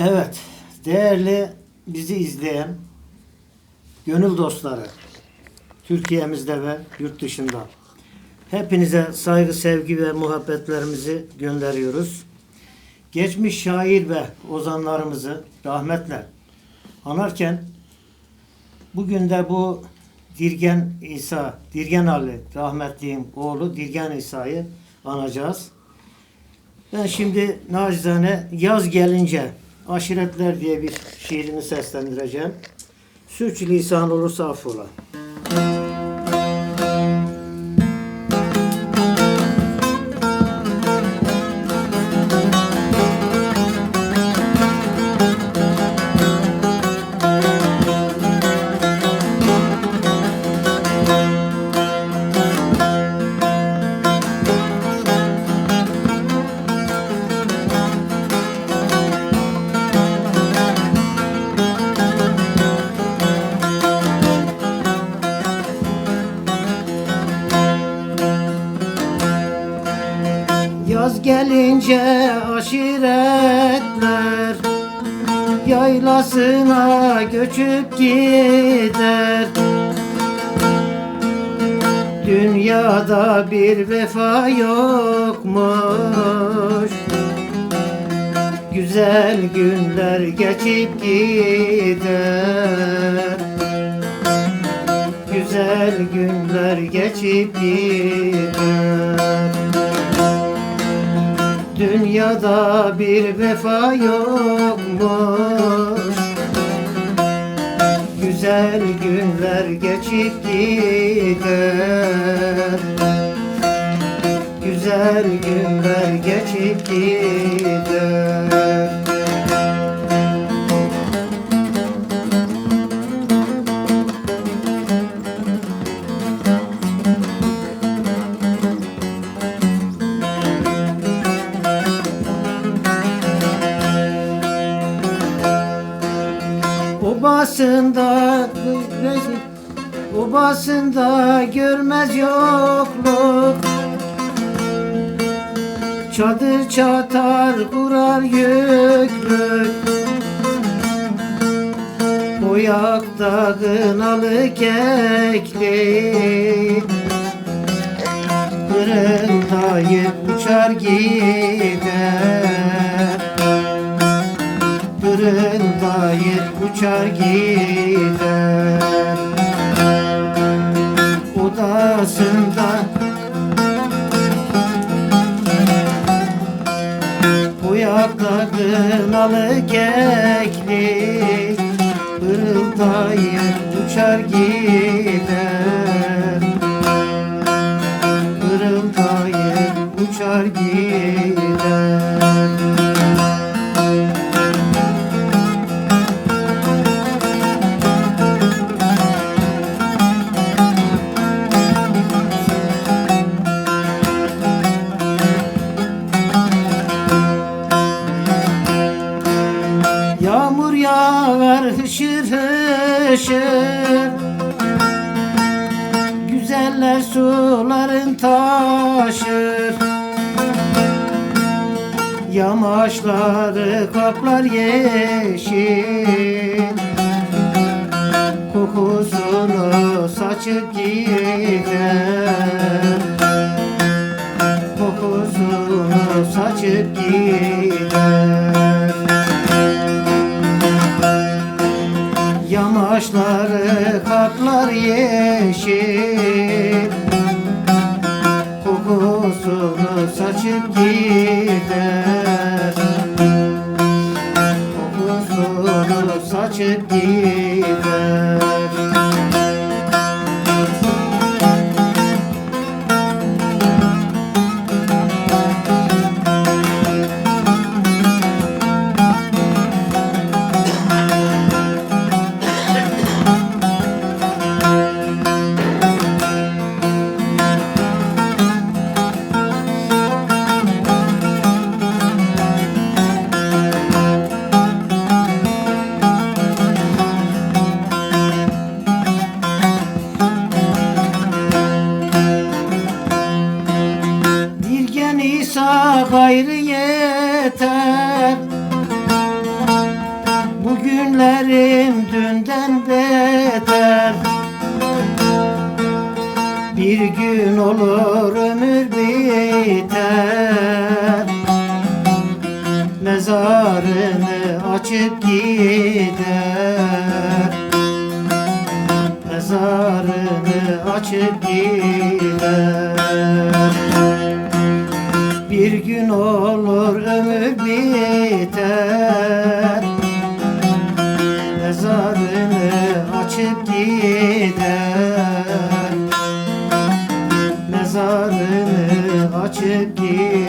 Evet, değerli bizi izleyen gönül dostları, Türkiye'mizde ve yurt dışında hepinize saygı, sevgi ve muhabbetlerimizi gönderiyoruz. Geçmiş şair ve ozanlarımızı rahmetle anarken bugün de bu Dirgen İsa, Dirgen Ali rahmetliğin oğlu Dirgen İsa'yı anacağız. Ben şimdi nacizane yaz gelince aşiretler diye bir şiirini seslendireceğim. Sürçülisan olursa affola. Gelince aşiretler Yaylasına göçüp gider. Dünyada bir vefa yokmuş. Güzel günler geçip gider. Güzel günler geçip gider Dünyada bir vefa yokmuş. Güzel günler geçip gider. Güzel günler geçip gider Obasında Obasında görmez yokluk. Çadır çatar kurar yüklük. Oyakta kınalı keklik. Kırıldayıp uçar gider Kırıldayıp uçar gider. Odasında Uyakta kınalı keklik Kırıldayıp uçar gider. Kırıldayıp uçar gider hışır Güzeller suların taşır Yamaçları kaplar yeşil. Kokusunu saçıp gider. Kokusunu saçıp gider Yamaçları kaplar yeşil dünden beter. Bir gün olur ömür biter. Mezarını açıp gider. Mezarını açıp gider. Bir gün olur ömür biter Give.